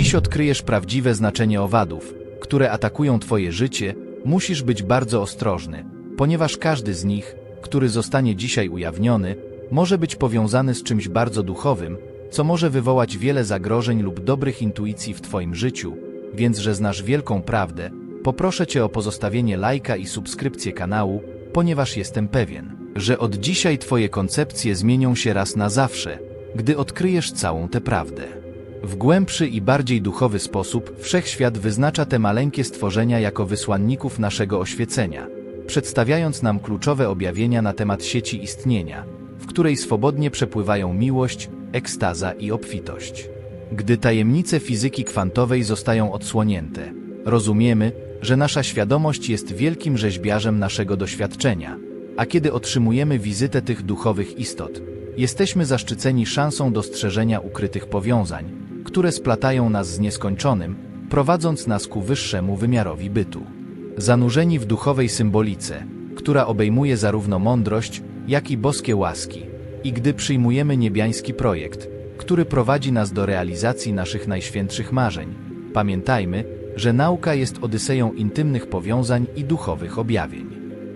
dziś odkryjesz prawdziwe znaczenie owadów, które atakują Twoje życie, musisz być bardzo ostrożny, ponieważ każdy z nich, który zostanie dzisiaj ujawniony, może być powiązany z czymś bardzo duchowym, co może wywołać wiele zagrożeń lub dobrych intuicji w Twoim życiu, więc że znasz wielką prawdę, poproszę Cię o pozostawienie lajka i subskrypcję kanału, ponieważ jestem pewien, że od dzisiaj Twoje koncepcje zmienią się raz na zawsze, gdy odkryjesz całą tę prawdę. W głębszy i bardziej duchowy sposób wszechświat wyznacza te maleńkie stworzenia jako wysłanników naszego oświecenia, przedstawiając nam kluczowe objawienia na temat sieci istnienia, w której swobodnie przepływają miłość, ekstaza i obfitość. Gdy tajemnice fizyki kwantowej zostają odsłonięte, rozumiemy, że nasza świadomość jest wielkim rzeźbiarzem naszego doświadczenia, a kiedy otrzymujemy wizytę tych duchowych istot, jesteśmy zaszczyceni szansą dostrzeżenia ukrytych powiązań, które splatają nas z nieskończonym, prowadząc nas ku wyższemu wymiarowi bytu. Zanurzeni w duchowej symbolice, która obejmuje zarówno mądrość, jak i boskie łaski, i gdy przyjmujemy niebiański projekt, który prowadzi nas do realizacji naszych najświętszych marzeń, pamiętajmy, że nauka jest odyseją intymnych powiązań i duchowych objawień.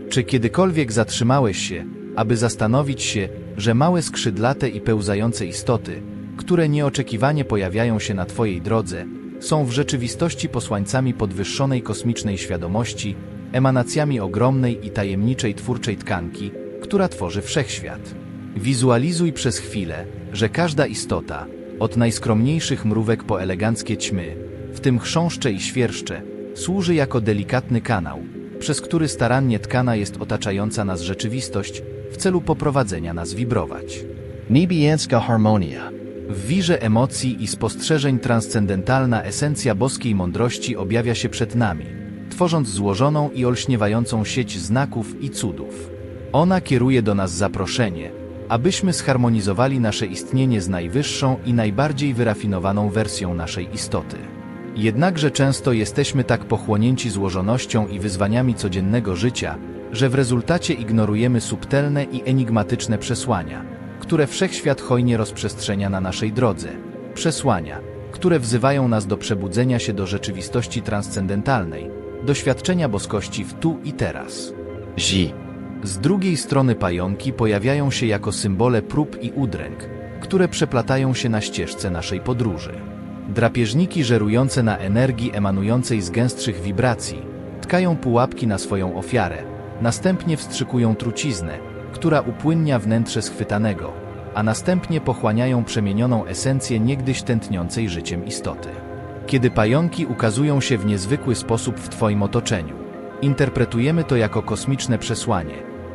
Czy kiedykolwiek zatrzymałeś się, aby zastanowić się, że małe skrzydlate i pełzające istoty, które nieoczekiwanie pojawiają się na Twojej drodze, są w rzeczywistości posłańcami podwyższonej kosmicznej świadomości, emanacjami ogromnej i tajemniczej twórczej tkanki, która tworzy wszechświat. Wizualizuj przez chwilę, że każda istota, od najskromniejszych mrówek po eleganckie ćmy, w tym chrząszcze i świerszcze, służy jako delikatny kanał, przez który starannie tkana jest otaczająca nas rzeczywistość w celu poprowadzenia nas wibrować. Niebiańska harmonia. W wirze emocji i spostrzeżeń transcendentalna esencja boskiej mądrości objawia się przed nami, tworząc złożoną i olśniewającą sieć znaków i cudów. Ona kieruje do nas zaproszenie, abyśmy zharmonizowali nasze istnienie z najwyższą i najbardziej wyrafinowaną wersją naszej istoty. Jednakże często jesteśmy tak pochłonięci złożonością i wyzwaniami codziennego życia, że w rezultacie ignorujemy subtelne i enigmatyczne przesłania, które wszechświat hojnie rozprzestrzenia na naszej drodze. Przesłania, które wzywają nas do przebudzenia się do rzeczywistości transcendentalnej, doświadczenia boskości w tu i teraz. Zi. Z drugiej strony pająki pojawiają się jako symbole prób i udręk, które przeplatają się na ścieżce naszej podróży. Drapieżniki żerujące na energii emanującej z gęstszych wibracji tkają pułapki na swoją ofiarę, następnie wstrzykują truciznę, która upłynnia wnętrze schwytanego, a następnie pochłaniają przemienioną esencję niegdyś tętniącej życiem istoty. Kiedy pająki ukazują się w niezwykły sposób w Twoim otoczeniu, interpretujemy to jako kosmiczne przesłanie,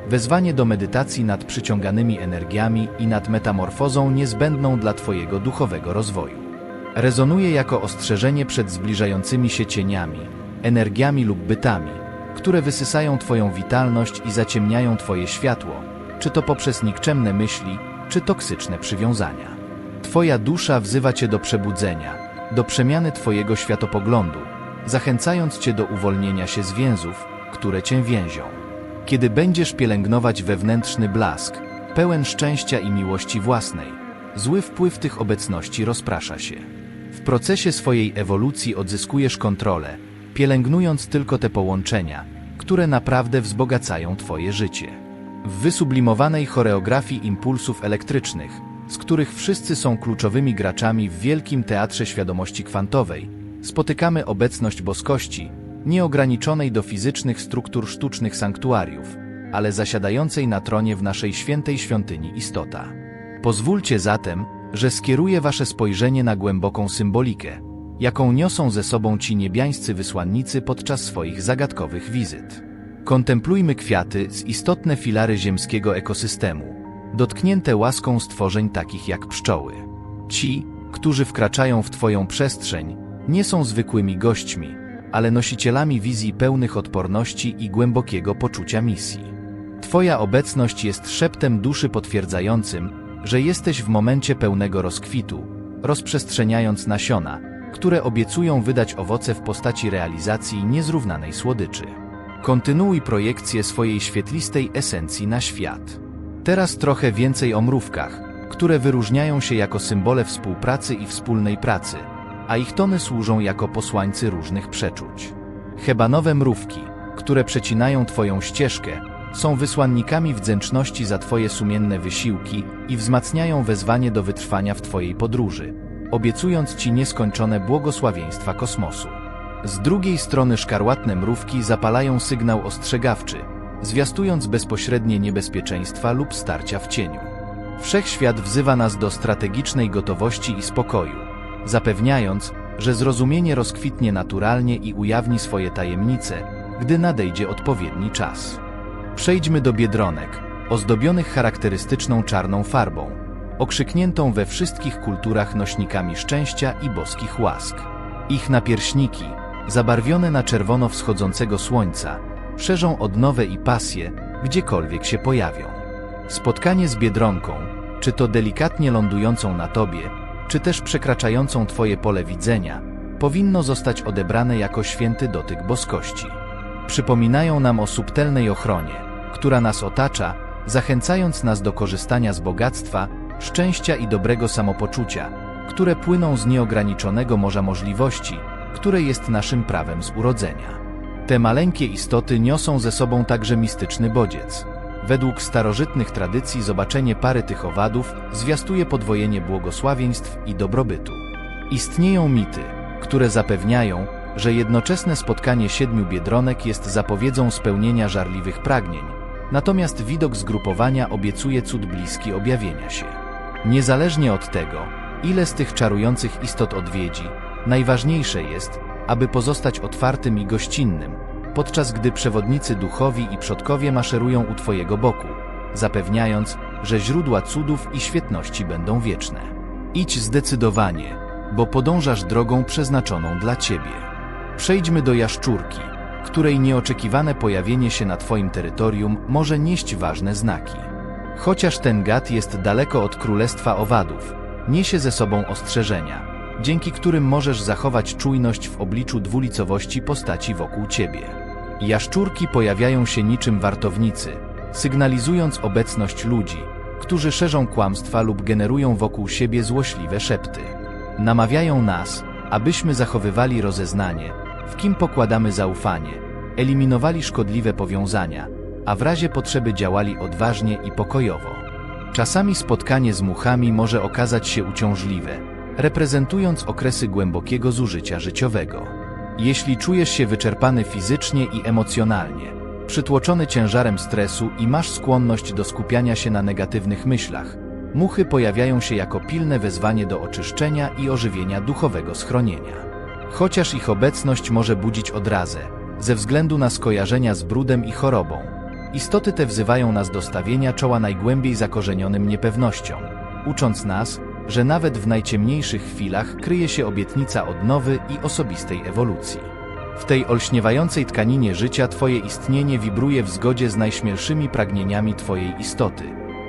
wezwanie do medytacji nad przyciąganymi energiami i nad metamorfozą niezbędną dla Twojego duchowego rozwoju. Rezonuje jako ostrzeżenie przed zbliżającymi się cieniami, energiami lub bytami, które wysysają Twoją witalność i zaciemniają Twoje światło, czy to poprzez nikczemne myśli, czy toksyczne przywiązania. Twoja dusza wzywa Cię do przebudzenia, do przemiany Twojego światopoglądu, zachęcając Cię do uwolnienia się z więzów, które Cię więzią. Kiedy będziesz pielęgnować wewnętrzny blask, pełen szczęścia i miłości własnej, zły wpływ tych obecności rozprasza się. W procesie swojej ewolucji odzyskujesz kontrolę, pielęgnując tylko te połączenia, które naprawdę wzbogacają Twoje życie. W wysublimowanej choreografii impulsów elektrycznych, z których wszyscy są kluczowymi graczami w wielkim teatrze świadomości kwantowej, spotykamy obecność boskości, nieograniczonej do fizycznych struktur sztucznych sanktuariów, ale zasiadającej na tronie w naszej świętej świątyni istota. Pozwólcie zatem, że skieruję wasze spojrzenie na głęboką symbolikę, jaką niosą ze sobą ci niebiańscy wysłannicy podczas swoich zagadkowych wizyt. Kontemplujmy kwiaty z istotne filary ziemskiego ekosystemu, dotknięte łaską stworzeń takich jak pszczoły. Ci, którzy wkraczają w Twoją przestrzeń, nie są zwykłymi gośćmi, ale nosicielami wizji pełnych odporności i głębokiego poczucia misji. Twoja obecność jest szeptem duszy potwierdzającym, że jesteś w momencie pełnego rozkwitu, rozprzestrzeniając nasiona, które obiecują wydać owoce w postaci realizacji niezrównanej słodyczy. Kontynuuj projekcję swojej świetlistej esencji na świat. Teraz trochę więcej o mrówkach, które wyróżniają się jako symbole współpracy i wspólnej pracy, a ich tony służą jako posłańcy różnych przeczuć. Hebanowe mrówki, które przecinają Twoją ścieżkę, są wysłannikami wdzięczności za Twoje sumienne wysiłki i wzmacniają wezwanie do wytrwania w Twojej podróży, obiecując Ci nieskończone błogosławieństwa kosmosu. Z drugiej strony szkarłatne mrówki zapalają sygnał ostrzegawczy, zwiastując bezpośrednie niebezpieczeństwa lub starcia w cieniu. Wszechświat wzywa nas do strategicznej gotowości i spokoju, zapewniając, że zrozumienie rozkwitnie naturalnie i ujawni swoje tajemnice, gdy nadejdzie odpowiedni czas. Przejdźmy do biedronek, ozdobionych charakterystyczną czarną farbą, okrzykniętą we wszystkich kulturach nośnikami szczęścia i boskich łask. Ich napierśniki, zabarwione na czerwono wschodzącego słońca, szerzą odnowę i pasję, gdziekolwiek się pojawią. Spotkanie z biedronką, czy to delikatnie lądującą na tobie, czy też przekraczającą twoje pole widzenia, powinno zostać odebrane jako święty dotyk boskości. Przypominają nam o subtelnej ochronie, która nas otacza, zachęcając nas do korzystania z bogactwa, szczęścia i dobrego samopoczucia, które płyną z nieograniczonego morza możliwości, które jest naszym prawem z urodzenia. Te maleńkie istoty niosą ze sobą także mistyczny bodziec. Według starożytnych tradycji zobaczenie pary tych owadów zwiastuje podwojenie błogosławieństw i dobrobytu. Istnieją mity, które zapewniają, że jednoczesne spotkanie siedmiu biedronek jest zapowiedzią spełnienia żarliwych pragnień, natomiast widok zgrupowania obiecuje cud bliski objawienia się. Niezależnie od tego, ile z tych czarujących istot odwiedzi, najważniejsze jest, aby pozostać otwartym i gościnnym, podczas gdy przewodnicy duchowi i przodkowie maszerują u Twojego boku, zapewniając, że źródła cudów i świetności będą wieczne. Idź zdecydowanie, bo podążasz drogą przeznaczoną dla Ciebie. Przejdźmy do jaszczurki, której nieoczekiwane pojawienie się na Twoim terytorium może nieść ważne znaki. Chociaż ten gad jest daleko od królestwa owadów, niesie ze sobą ostrzeżenia, dzięki którym możesz zachować czujność w obliczu dwulicowości postaci wokół ciebie. Jaszczurki pojawiają się niczym wartownicy, sygnalizując obecność ludzi, którzy szerzą kłamstwa lub generują wokół siebie złośliwe szepty. Namawiają nas, abyśmy zachowywali rozeznanie, w kim pokładamy zaufanie, eliminowali szkodliwe powiązania, a w razie potrzeby działali odważnie i pokojowo. Czasami spotkanie z muchami może okazać się uciążliwe, reprezentując okresy głębokiego zużycia życiowego. Jeśli czujesz się wyczerpany fizycznie i emocjonalnie, przytłoczony ciężarem stresu i masz skłonność do skupiania się na negatywnych myślach, muchy pojawiają się jako pilne wezwanie do oczyszczenia i ożywienia duchowego schronienia. Chociaż ich obecność może budzić odrazę, ze względu na skojarzenia z brudem i chorobą, istoty te wzywają nas do stawienia czoła najgłębiej zakorzenionym niepewnościom, ucząc nas, że nawet w najciemniejszych chwilach kryje się obietnica odnowy i osobistej ewolucji. W tej olśniewającej tkaninie życia Twoje istnienie wibruje w zgodzie z najśmielszymi pragnieniami Twojej istoty,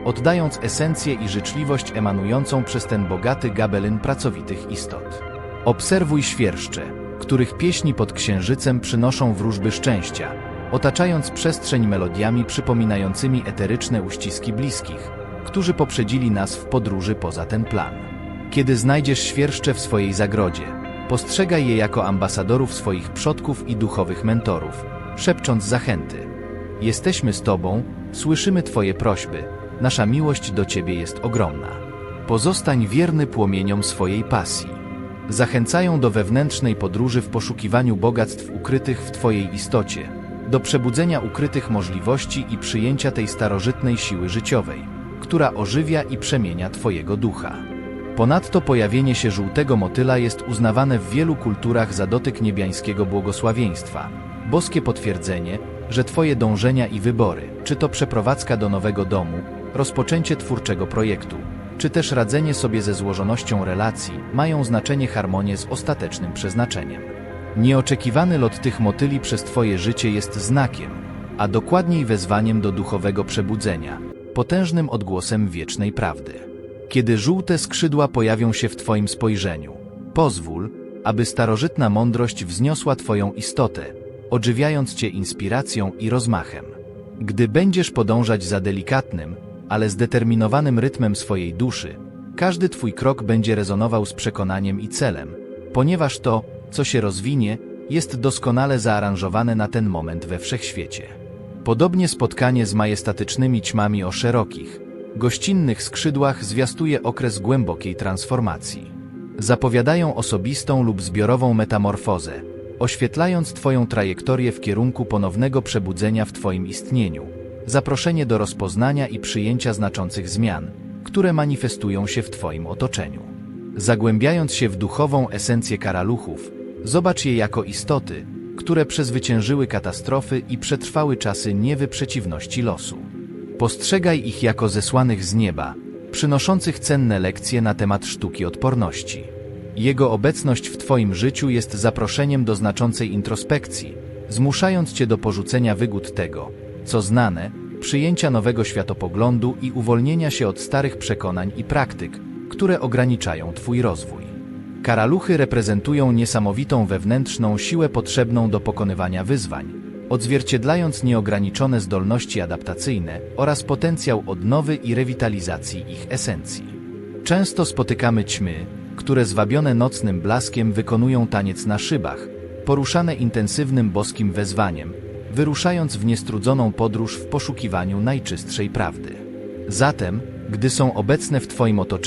oddając esencję i życzliwość emanującą przez ten bogaty gabelyn pracowitych istot. Obserwuj świerszcze, których pieśni pod księżycem przynoszą wróżby szczęścia, otaczając przestrzeń melodiami przypominającymi eteryczne uściski bliskich, którzy poprzedzili nas w podróży poza ten plan. Kiedy znajdziesz świerszcze w swojej zagrodzie, postrzegaj je jako ambasadorów swoich przodków i duchowych mentorów, szepcząc zachęty. Jesteśmy z Tobą, słyszymy Twoje prośby, nasza miłość do Ciebie jest ogromna. Pozostań wierny płomieniom swojej pasji. Zachęcają do wewnętrznej podróży w poszukiwaniu bogactw ukrytych w Twojej istocie, do przebudzenia ukrytych możliwości i przyjęcia tej starożytnej siły życiowej, która ożywia i przemienia Twojego ducha. Ponadto pojawienie się żółtego motyla jest uznawane w wielu kulturach za dotyk niebiańskiego błogosławieństwa, boskie potwierdzenie, że Twoje dążenia i wybory, czy to przeprowadzka do nowego domu, rozpoczęcie twórczego projektu, czy też radzenie sobie ze złożonością relacji, mają znaczenie harmonię z ostatecznym przeznaczeniem. Nieoczekiwany lot tych motyli przez Twoje życie jest znakiem, a dokładniej wezwaniem do duchowego przebudzenia, potężnym odgłosem wiecznej prawdy. Kiedy żółte skrzydła pojawią się w Twoim spojrzeniu, pozwól, aby starożytna mądrość wzniosła Twoją istotę, odżywiając Cię inspiracją i rozmachem. Gdy będziesz podążać za delikatnym, ale zdeterminowanym rytmem swojej duszy, każdy Twój krok będzie rezonował z przekonaniem i celem, ponieważ to, co się rozwinie, jest doskonale zaaranżowane na ten moment we wszechświecie. Podobnie spotkanie z majestatycznymi ćmami o szerokich, gościnnych skrzydłach zwiastuje okres głębokiej transformacji. Zapowiadają osobistą lub zbiorową metamorfozę, oświetlając Twoją trajektorię w kierunku ponownego przebudzenia w Twoim istnieniu, zaproszenie do rozpoznania i przyjęcia znaczących zmian, które manifestują się w Twoim otoczeniu. Zagłębiając się w duchową esencję karaluchów, zobacz je jako istoty, które przezwyciężyły katastrofy i przetrwały czasy niewyprzeciwności losu. Postrzegaj ich jako zesłanych z nieba, przynoszących cenne lekcje na temat sztuki odporności. Jego obecność w Twoim życiu jest zaproszeniem do znaczącej introspekcji, zmuszając Cię do porzucenia wygód tego, co znane, przyjęcia nowego światopoglądu i uwolnienia się od starych przekonań i praktyk, które ograniczają Twój rozwój. Karaluchy reprezentują niesamowitą wewnętrzną siłę potrzebną do pokonywania wyzwań, odzwierciedlając nieograniczone zdolności adaptacyjne oraz potencjał odnowy i rewitalizacji ich esencji. Często spotykamy ćmy, które zwabione nocnym blaskiem wykonują taniec na szybach, poruszane intensywnym boskim wezwaniem, wyruszając w niestrudzoną podróż w poszukiwaniu najczystszej prawdy. Zatem, gdy są obecne w Twoim otoczeniu,